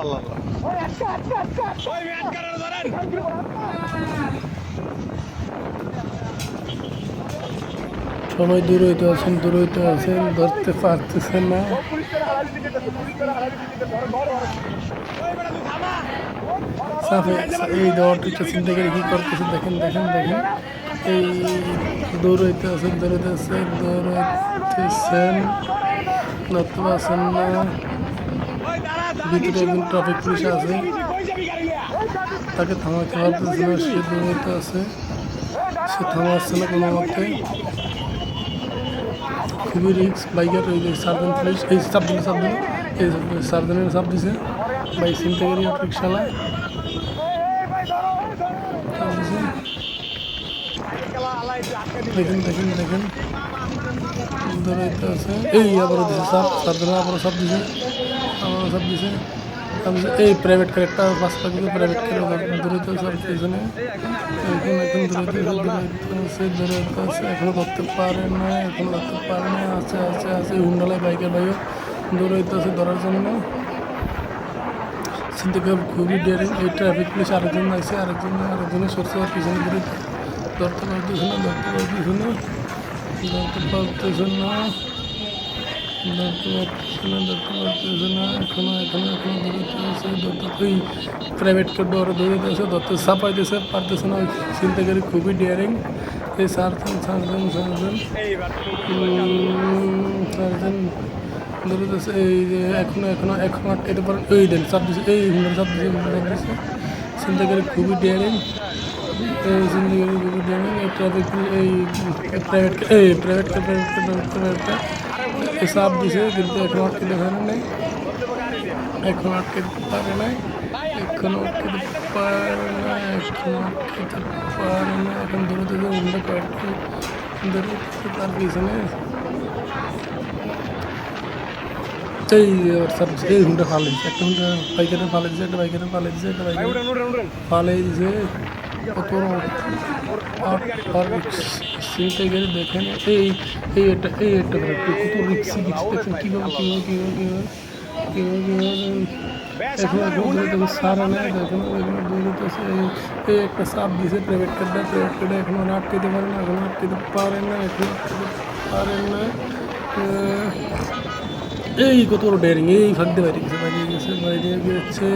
আল্লাহ আল্লাহ আল্লাহ। সবাই দূর হইতে আছেন দূর হইতে আছেন ধরতে পারতেছেন না। সাফে এই দেওয়াটা চিন্তা করে কি করতেছে দেখেন দেখেন দেখেন। এই দূর হইতে আছেন দূর হইতে আছেন দূর হইতেছেন। ধরতে পারছেন না। ভিতরে একজন ট্রাফিক পুলিশ আছে। তাকে থামাতে পারতেছে না সে দূর আছে। সে থামাচ্ছে না কোনো মতে। খুবই রিক্স বাইকের ওই যে সার্জন পুলিশ, এই চাপ দিলে চাপ দিলে এই সার্জনের চাপ দিছে বাইক চিনতে গেলে রিক্সালায় চাপ দেখেন দেখেন দেখেন। আছে। এই আবারও দিছে চাপ সার্জনের আবারও চাপ দিছে। চাপ দিছে এই প্রাইভেট কার একটা বাস পাখি প্রাইভেট কার আছে আর পিছনে এখন এখন দৌড়াইতে আছে দৌড়াইতে আছে এখনও ধরতে পারে না এখনও ধরতে পারে না আছে আছে আছে হুন্ডালায় বাইকের বাইও দৌড়াইতে আছে ধরার জন্য চিন্তা করে খুবই ডেয়ারিং এই ট্রাফিক পুলিশ আরেকজন আছে আরেকজন আরেকজনের সরষে পিছনে ধরে ধরতে পারতেছে না ধরতে পারতেছে না ধরতে পারতেছে না ধরতে পারতেছে না ধরতে পারতেছে না এখনও আছে ধরতে ওই প্রাইভেট পারতেছে না চিন্তা করে খুবই ডেয়ারিং এই সার্জন সার্জন সার্জন সার্জন ধরতেছে এই যে এখনও এখনও এখনও আটকাইতে পারেন এই দেন চাপ দিছে এই হুন্ডার চাপ দিছে হুন্ডার চাপ দিছে চিন্তা করে খুবই ডেয়ারিং করে খুবই ডেয়ারিং এই ট্রাফিক এই প্রাইভেট এই প্রাইভেট প্রাইভেট প্রাইভেটটা এই চাপ দিছে কিন্তু এখনও আটকাইতে পারে নাই এখন আটকাইতে পারে নাই এখন আটকাইতে পারে না এখন আটকাইতে পারে না এখন ধরে ধরে হুন্ডা কয়েকটি ধরে তার পিছনে এই সব এই হুন্ডা ফালে দিছে একটা হুন্ডা বাইকারে ফালে দিছে একটা বাইকারে ফালে দিছে একটা বাইকারে ফালে দিছে আর চিনতে গেলে দেখেন, এই এই একটা এই একটা কত রিক্সি রিক্স দেখছেন কীভাবে কীভাবে কীভাবে কীভাবে কীভাবে এখন দেখেন এই প্রাইভেট কারটা প্রাইভেট এখনও আটকাতে পারে না, এখনও আটকাতে পারে না এই কত বড় ডেয়ারিং এই ফাঁক দিয়ে বাইরে গেছে বাইরে গেছে বাইরে গেছে।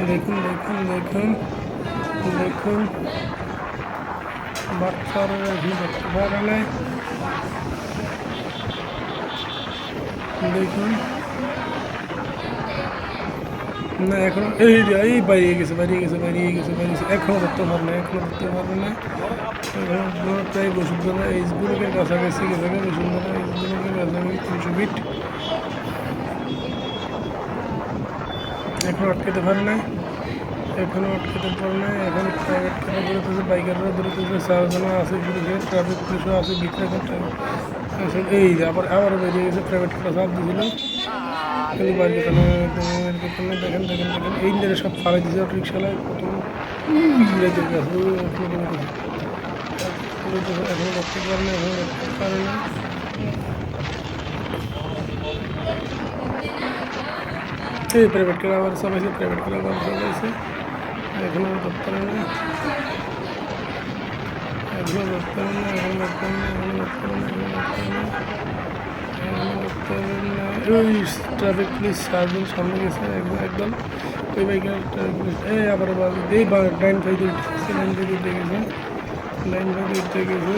দেখুন দেখুন দেখুন দেখুন বাচ্চারা এখন দেখতে পারে না দেখুন না এখন এই যে, এই বাইরে গেছে বাইরে গেছে বাইরে গেছে বাইরে গেছে এখনও ধরতে পারে না এখনও ধরতে পারে না এখন প্রায় বসুন্ধরা এইচগুলোকে কাছাকাছি গেছে বসুন্ধরা এইচগুলোকে কাছাকাছি তিনশো ফিট এখনও আটকাতে পারে না। এখনও আটকাতে পারে না। এখন কারে ধরেতেছে বাইকাররা ধরেতেছে চারজনও আছে পুলিশে ট্রাফিক পুলিশও আছে। ভিতরে এই আবার আবার বেরিয়ে গেছে প্রাইভেট কার চাপ দিয়েছিল কিন্তু বাইরে কেন দেখেন দেখেন দেখেন এই ইন্ডিয়ারে সব ফালাই দিয়েছে রিক্সালায় কত ইংরেজের কাছে ও এখনও ধরেতেছে। ধরেতেছে, এখনও ধরতে পারে না এখনও ধরতে পারে না। এই প্রাইভেট কার আবার সব আছে প্রাইভেট কার আবার সব আছে এখনও ধরতে পারে না এখনও না এখনও না এখনও না এখনও ওই ট্রাফিক পুলিশ সার্জন সামনে গেছে, একদম একদম। ওই বাইকের ট্রাফিক পুলিশ এই আবার এই লাইন ফাইভ উঠছে লাইন ফাইভ উঠে গেছে। লাইন ফাইভ উঠে গেছে।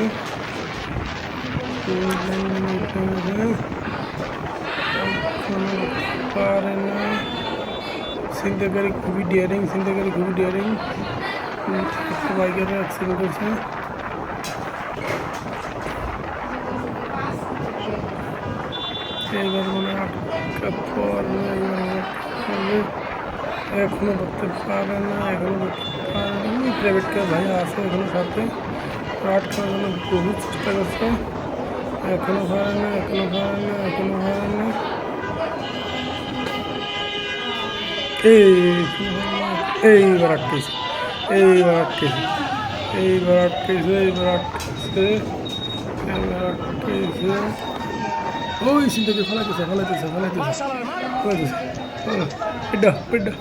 পারে না চিন্তা করে খুবই ডিয়ারিং চিন্তা করে খুবই ডিয়ারিং বাইকের অ্যাক্সিডেন্ট হয়েছে। এবার মনে এখনও ধরতে পারে না, এখনও ধরতে পারে না। প্রাইভেট কার ভাই আছে এখনও সাথে। আটকার জন্য বহু চেষ্টা করছে। এখনও পারে না, এখনও পারে না, এখনও পারে না। এইবার আটকেছে এইবার আটকেছে এইবার আটকেছে এইবার আটকেছে এইবার আটকেছে। ওই সিনটাকে ফেলাইতেছে ফেলাইতেছে ফেলাইতেছে ফেলাইতেছে। পিডা পিডা